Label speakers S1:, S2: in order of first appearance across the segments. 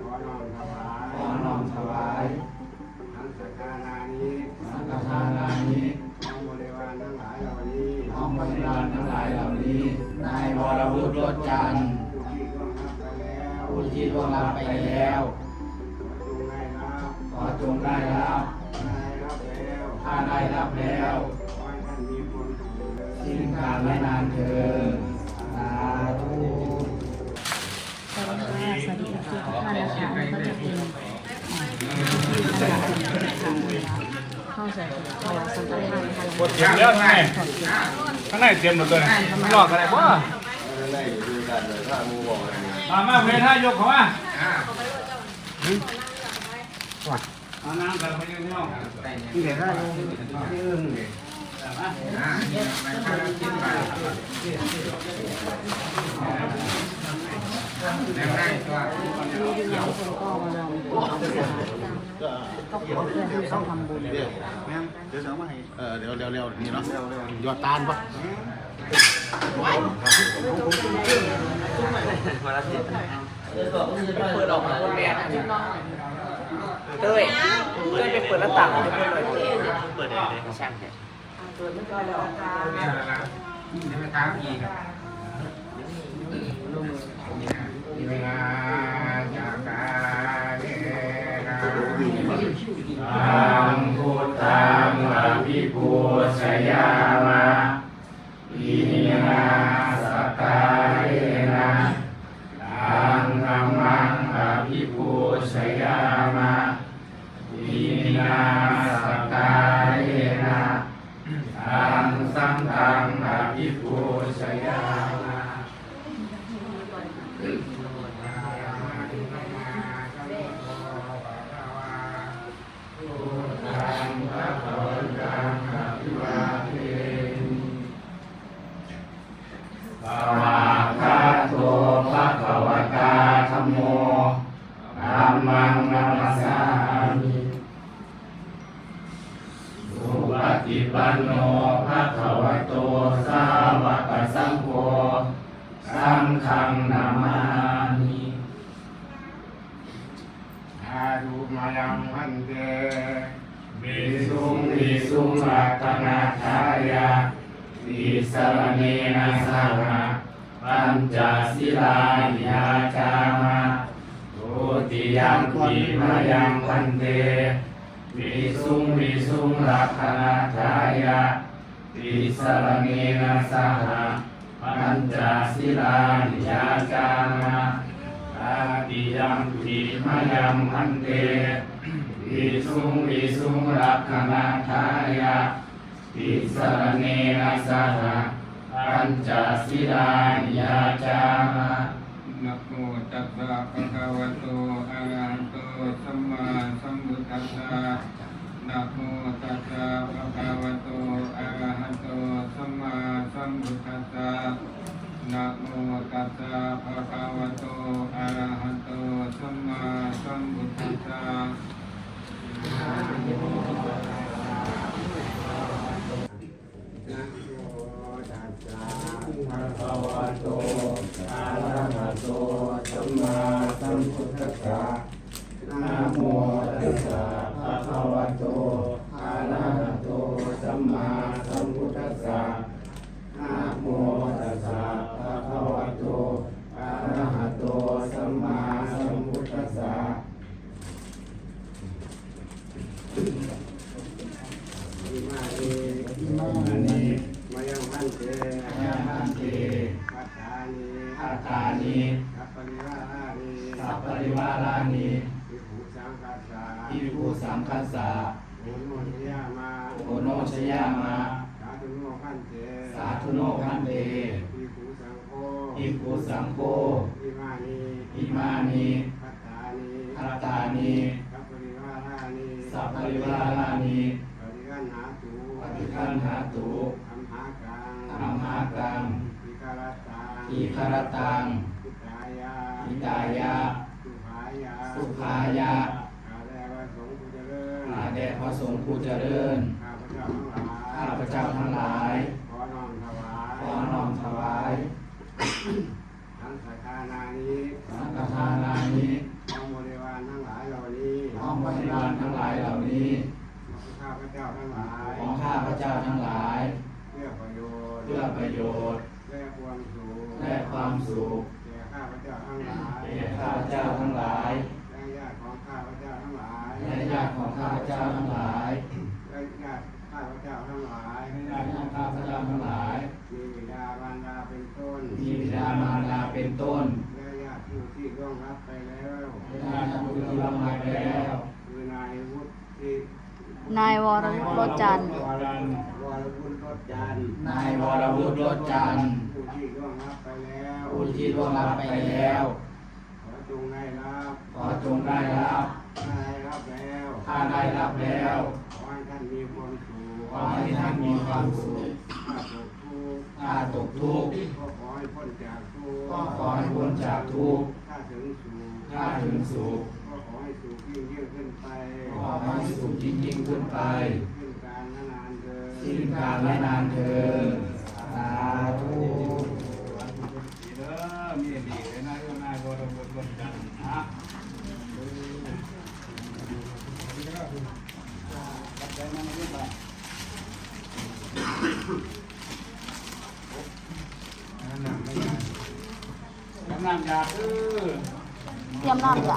S1: ขอน้อมถวาย
S2: ขอน้อมถวาย
S1: ทั้งสักการานี้
S2: สังฆทานานี้
S1: น้อมบริวารทั้งหลายเหล่านี้
S2: น้อมบริวารทั้งหลายเหล่านี้ นายวรวุฒิรถจันทร์
S1: ผู้ที่ร่วงรับไปแล้ว
S2: ผู้ที่ร่วงรับไปแล้ว
S1: ขอจงได้รับ
S2: ขอจงได้รับ
S1: ได้รับแล้ว
S2: ถ้าได้รับแล้ว
S1: ขอให้ท่านมีคนสุขเลย
S2: สิ้นการไม่นานเถิดสาธุ
S3: สวัสดีค่ะสวัสดีทุกท่านนะคะก็จะเป็นข้าใส่ถวายสังฆทานนะคะ
S4: เตรียมแล้วไงข้างในเตรียมหมดเลยหลอกอะไรบ่มามาเพลท่ายกเขามาเอาน้ำกันไปยังน้อง
S1: ที่ไหนได้ที่อื่นเลย
S3: มีเดียวคนก็มา ก็ขอเพื่อนที่ต้องทำบุญ
S5: เดี๋ยวเดี๋ยวเอามาให้เออเดี๋ยวเดี๋ยวเร็วนี่เนาะยอดตาลปะ
S6: เปิดออกมาคนแม่เต้ยเต้ยไปเปิดหน้าต่างให้เพื่อนหน่อยเปิดเลยช่างเถอะ
S1: เวลาจากกาเวลา
S2: ธัง พุทธังอภิปูชยา โนภะคะวะโตสาวกสังโฆสังฆังนามามิ
S1: อารุมายังพันเต
S2: วิสุงวิสุงรัตนาทายาติสรเนนะสหะปัญจศิลายาจามะทุติยมปิมายังพันเต สุงรัตนาทายาติสรเนนะสหะปัญจศิลานิยาจามะอาติยมปิมยังพันเตวิสุงวิสุงรักขณาทายาติสรเนนะสหะปัญจศิลานิยาจามะ
S1: นะโมตัสสะภะคะวะโตอะระหะโตสัมมาสัมพุทธัสสะ ภะคะวะโตอะระหะโตสัมมาสัมพุทธัสสะนะโมตัสสะภะคะวะโตอะระหะโตสัมมาสัมพุทธัสสะนะโมตัสสะ
S2: ภะคะวะโตอะระหะโตสัมมาสัมพุทธัสสะนะโมตัสสะภะคะวะโตอะระหะโตสัมมาสัมพุทธัสสะนะโมตัสสะภะคะวะโตอะระหะโตสัมมาสัมพุทธัสสะ
S1: อิมาเอ
S2: อิมานิ
S1: มายังพันเต
S2: ยาหันเต
S1: ปัตตานี
S2: อาตานิ
S1: สัพปริวารานี
S2: สัพปริวารานิ
S1: วิภูสังคัสสะ
S2: อิภูสังคัสสะ
S1: โอโนชยามา
S2: โอโนชยามะ
S1: สาธุโนพันเต
S2: สาธุโนพันเต
S1: วิภูสังโฆ
S2: อิภู สังโฆ
S1: อิมานี
S2: อิมานิ
S1: ปัตตานี
S2: อาตานิ
S1: สัพปริวารานี
S2: สัพปริวารานิ
S1: ปริกันหาตุ
S2: ปฏิคันหาตุ
S1: ธรรมหากัง
S2: อัมหากัง
S1: อิการตัง
S2: อิคารตัง
S1: อิตายา
S2: อิตายะ
S1: สุขายา
S2: สุขายะ
S1: ข้าแต่พระสงฆ์ผู้เจริญ
S2: อาแด่พระสงฆ์ผู้เจริญ
S1: ข้าพเจ้าทั้งหลาย
S2: ข้าพเจ้าทั้งหลาย
S1: ขอน้อมถวาย
S2: ขอน้อมถวาย
S1: สังฆานานี้สังฆานานี้
S2: ห้องบริวารทั้งหลายเหล่านี้
S1: ห้องบริ
S7: วารทั้ง
S2: หลายเหล่านี้
S1: ของข้าพเจ้าทั้งหลาย
S2: ของข้าพเจ้าทั้งหลาย
S1: เพื่อประโยชน์
S2: เพื่อประโยชน์
S1: และความสุข
S2: และความสุข
S1: แก่ข้าพเจ้าทั้งหลาย
S2: แก่ข้าพเจ้าทั้งหลาย
S1: และญาติของข้าพเจ้าทั้งหลาย
S2: และญาติของข้าพเจ้าทั้งหลาย
S1: และญาติข้าพเจ้าทั้งหลาย
S2: และญาติข้าพเจ้าทั้งหลาย
S1: มีบิดามารดาเป็นต้น
S2: มีบิดาาร เป็นต้น
S1: และญาติผู้ที่ร่วงรับไปแล้ว
S2: และญาติผู้ที่ล่วงลับไปแล้ว
S1: คือนายวุฒิ
S3: นายวรวุฒิรถจันทร์
S1: วรวรวุฒิรถจันทร์
S2: นายวรวุฒิรถจันทร์
S1: ผู้ที่ร่วงรับไปแล้ว
S2: ผู้ที่ล่วงลับไปแล้ว
S1: ขอจงได้รับ
S2: ขอจงได้รับ
S1: ได้รับแล้ว
S2: ถ้าได้รับแล้ว
S1: ขอให้ท่านมีความสุข
S2: ขอให้ท่านมีความสุข
S1: ถ้าตกทุกข์
S2: ถ้าตกทุกข์
S1: ก็ขอให้พ้นจากทุกข์
S2: ก็ขอให้พ้นจากทุกข์
S1: ถ้าถึงสุข
S2: ถ้าถึงสุข
S1: ก็ขอให้สุขยิ่งยิ่งขึ้นไป
S2: ขอให้สุขยิ่งยิ่งขึ้นไป
S1: ขึ้นการนานๆเดิน
S2: สิ้นกาลและนานเทินสาธุ
S4: เด้อมีดีเลยนายวนายวรบุตรรถจันทร์นะ
S1: นั่น
S4: กำยาคือ
S3: เตรียมน้ำจ้ะ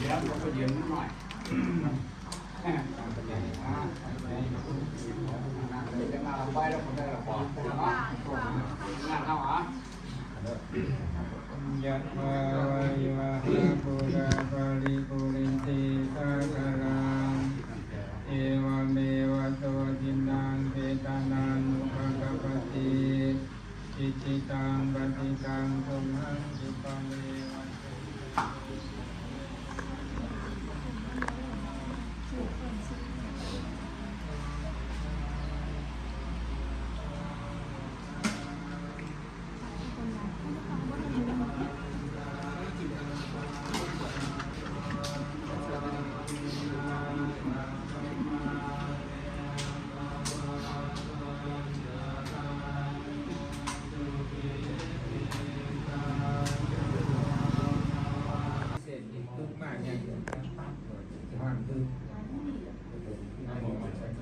S4: เดี๋ยวเราไปยืนหน่อยเดี๋ยว อิ
S1: จิตังปฏิตังทุมังคิปังเมวันตุ มากอย่างเดียวปั๊บเลยจะว่างพึก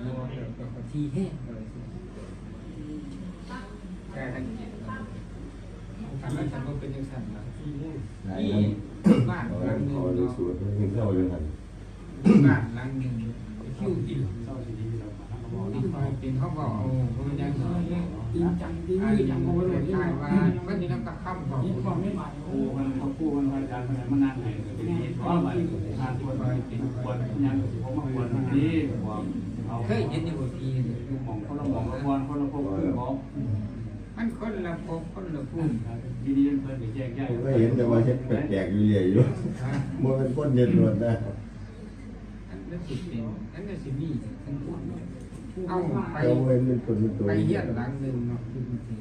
S1: โลเดียวกับที่แห้งเลยแค่ทั้งจิตทำให้ฉันก็เป็นยังสั่นนะนี่บ้านหลังหนึ่งเนาะบ้านหลังหนึ่งคิ้วกินนี่คอยเป็นเขาบอกโอ้โหยังจริงจังจริงจังโอ้ย
S4: เอา
S1: เคยเห็นอยู่ที
S4: มองคนละมองละควรคนละพวกคือบอก
S1: มันคนละภพคนละภูมิ
S4: ดีดีเพื่อนไปแยกแยก
S8: ไม่เห็นแต่ว่าเห็นแปลกๆอยู่เรื่อยอยู่มันเป็นก้นเย็นนวลนะ
S1: อันนั้นสิเป็นอันนั้นสิมีอันพูดเอาไป
S8: เราเป็นเป็นคนเป็นตัว
S1: ไปเยี่ยนหลังหนึ่งเนาะคือมันสิ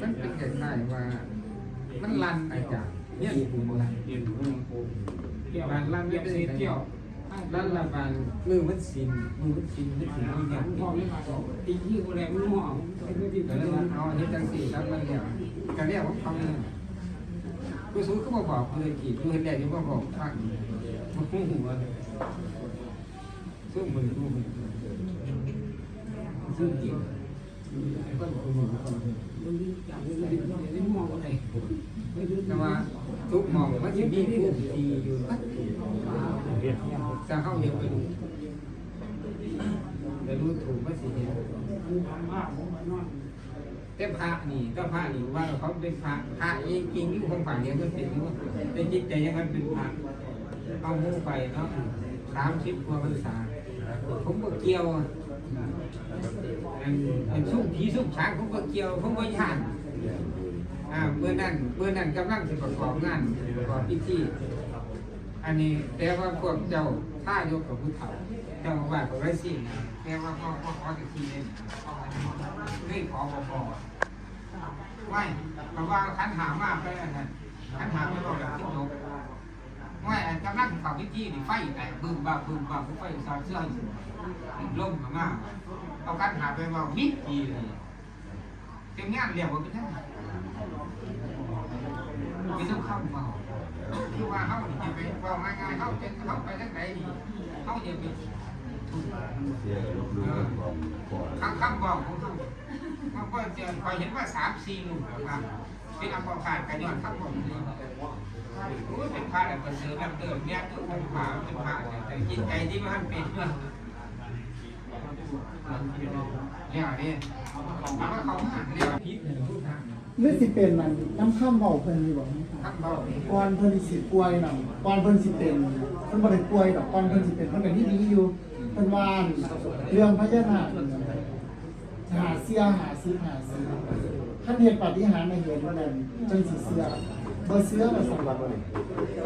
S1: มันเป็นคล้ายๆว่า มันลันไปจากเนี่ยภูมิลัน
S4: เรียนรู้เรื่องโค
S1: เกี่ยวกันลันไม่ได้เกี่ยว ลันละบานมือมันสินมือมันสินมันสินมันอย่างพ่อไม่มาบอกตียี่คนแรงมันห่อแต่แล้วมันเอาเฮ็ดจังสี่ครับมันเรียกก็เรียกว่าฟังกูสู้ก็มาบอกเลยกี่กูเห็นแรกที่ว่าบอกฟังมันหูหัวซึ่งมือกูมือซึ่ง แต่ว่าทุกมองมันจะมีผู้ที่อยู่จะเข้าเดียอะไปดูแต่รู้ถูกไม่สิเห็นแต่พระนี่ก็พระนี่ว่าเขาเป็นพระพระจริงๆที่คงฝันเนี่ยก็เป็นว่แต่จิตใจยังมันเป็นพระเอาหูไปเนาะสามสิบกว่าพรรษาผมก็เกี่ยวอะ อันอันสุ่มผีสุ่มช้างผมก็เกี่ยวผมก็ย่านอ่าเมื่อนั้นเมื่อนั้นกำลังจะประกอบงานประกอบพิธีอันนี้แต่ว่าพวกเจ้าท่ายกกับผู้เฒ่าเจ้าว่ากับไรสิ่งแต่ว่าพ่อพ่อขอจะทีเนี่ยเรื่ขอพอพอไม่เพราะว่าขันหามากไปอันนั้นขันหาไม่บอกแบบที่ยกไม่กำลังเข่าพิธีนี่ไฟแต่บึ้มบ้าบึ้มบ้าไฟสาดเสื้อ ล่มมากเอาขันหาไปว่ามิดทีเลยเต็มงานเรียกว่าเป็นท่านมีต้องเข้ามาที่ว่าเขาจะไปว่าง่ายๆเขาจะเขาไปทางไหนนี่เขาจะไป
S8: เสียลูกลูกบอกก่อน
S1: คำคำบอกของเขามันก็จะคอยเห็นว่าสามสี่หมู่แบบว่าเป็นอัมพาตกันย้อนคำบอกนี้โอ้ยเป็นพระอะไรเป็นเสือแบบเดิมเนี่ยตัวองค์พระเป็นพระเนี่ยแต่จิตใจที่มันเป็นเรื่อง เนี่ยนี่มันก็เขาหันเรียกว่าพิษเนี่ยรู้ทาง
S9: หรือสิเป็นนั่นน้ำข้ามเบาเพิ่นอยู่บ่
S1: คำบอกนี่
S9: ก่อนเพิ่นสิป่วยนั่นก่อนเพิ่นสิเป็นเพิ่นบ่ได้ป่วยดอกก่อนเพิ่นสิเป็นเพิ่นก็นี่ดีอยู่เพิ่นว่าเรื่องพญานาคหาเสียหาสิหาสิท่านเห็นปาฏิหาริย์ในเห็นว่านั่นจังสิเสียบ่เสียก็สำหรับ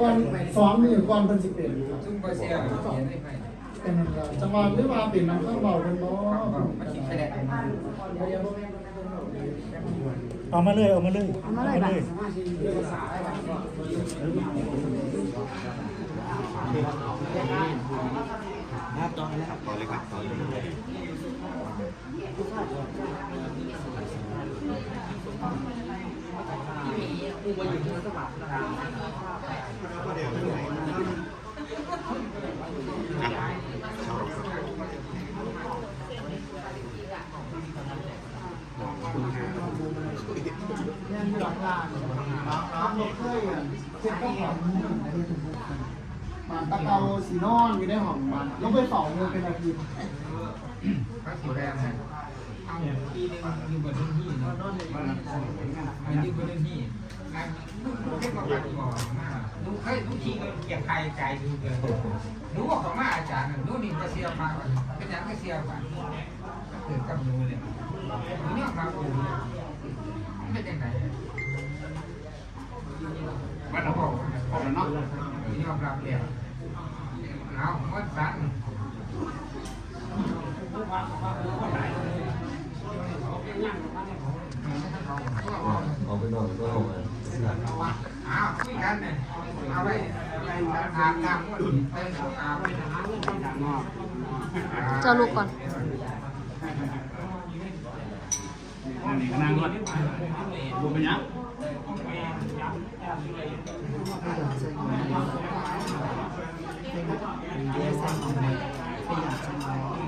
S9: ก่อนสองมื้อก่อนเพิ่นสิเป็นครับ
S1: ซึ่งบ่เสียเขียนได้ไหม
S9: เป็นนั่นล่ะจังหวะหรือว่าเป็นน้ำข้ามเบาเพิ่นบ่
S1: มันคิดแสดง
S10: เอามาเลยเอามาเลย
S3: เอามาเลยบัตร
S5: ต่อเลยครับต่อเลย
S9: ยังมีหลักฐานน้ำรถเคยอะ เช็ดก็ของมันตะเกาสีนอนอยู่ในห้องมันแล้วไปสองเงินเป็นอาทิตย์
S1: พระสิแรงให้เอาทีนึงอยู่บนพื้นที่เนะอันนี้บนพื้นที่นะลูกให้ปกันบอกมาลูกเคยลูกทีก็เก็บใครใจดูเกินรู้ว่าของมาอาจารย์รู้นี่จะเสียมาเป็นอย่างก็เสียกว่าเกิดกับรู้เลยรู้เนี่ยมาอูมันเป็นยังไงมันเอาบอกบอกแล้วเนาะยอมรับแล้วเอามันสั่น
S8: เอาไปนอนก็เอามา
S1: อ้าวคุยกันเนี่ยเอาไปอาบน้ำก่อนไป ไปหาเงินจากนอก
S3: เจ้าลูกก่อน
S4: นั่นนี่ก็นั่งรถบุญเป็นยัง
S1: การคุณอ่านอย่างอย่างเราทำแม่เขา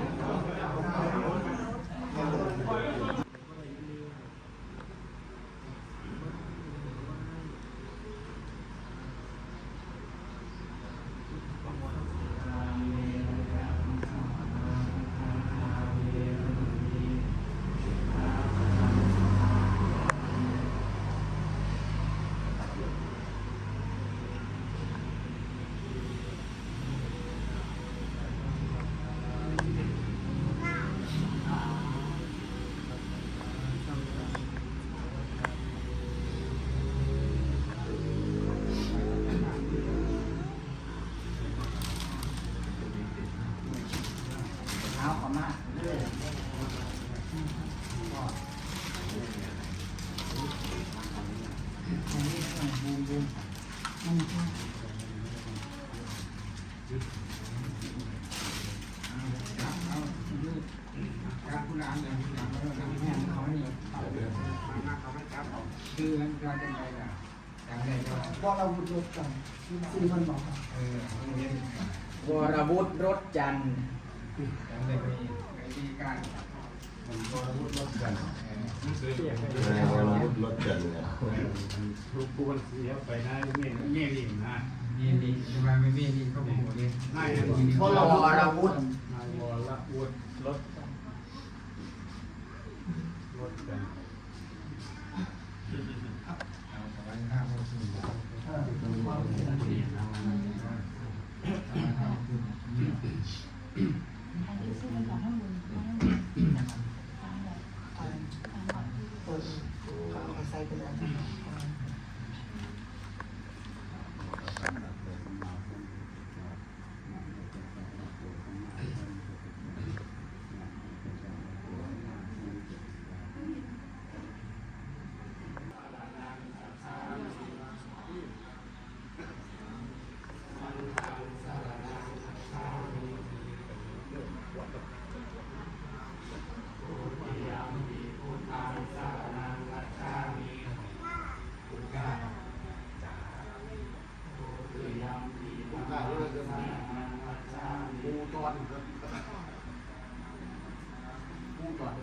S1: เนี่ยมาเขาไม่จับคือมันจะไงล่ะอย่างไรก็
S9: ว่าเราบุญรถกันสี่พันบอกครับ
S1: เออเรียน
S6: วรวุฒิรถจันทร์
S1: อย่างไรก็มีการ
S8: นายวันรถกันนี่ย
S4: ลูกกูมันเสียไปนะเงี้ยเงี้ยดิ่งนะ
S1: นี่นี่ทำไมไม่มีนี่เขาบอกเลย
S4: ง่ายนะ
S9: เพราะเรา
S6: วรวุฒิ
S4: นายวรวุฒิรถรถกัน
S1: ก่อ
S4: น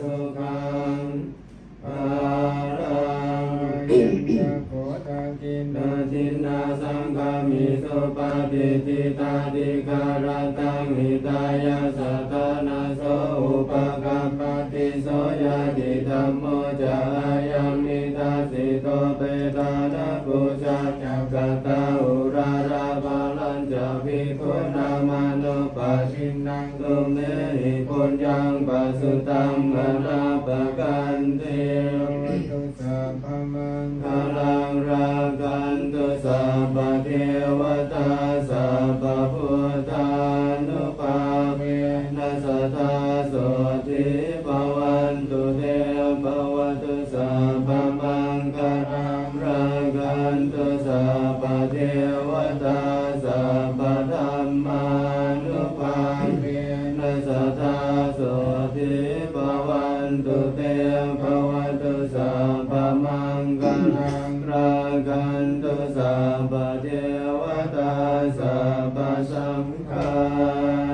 S9: สุ
S11: ขังปารังวิโกตินนจินนาสังฆมิสุปฏิทิ ca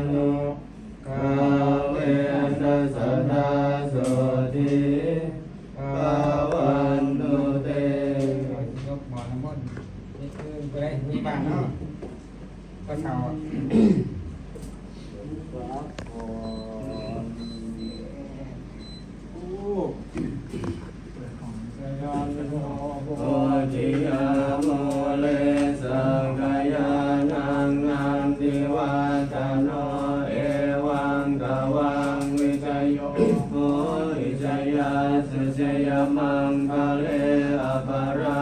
S11: ริจยาสจยมังคะเลอปารา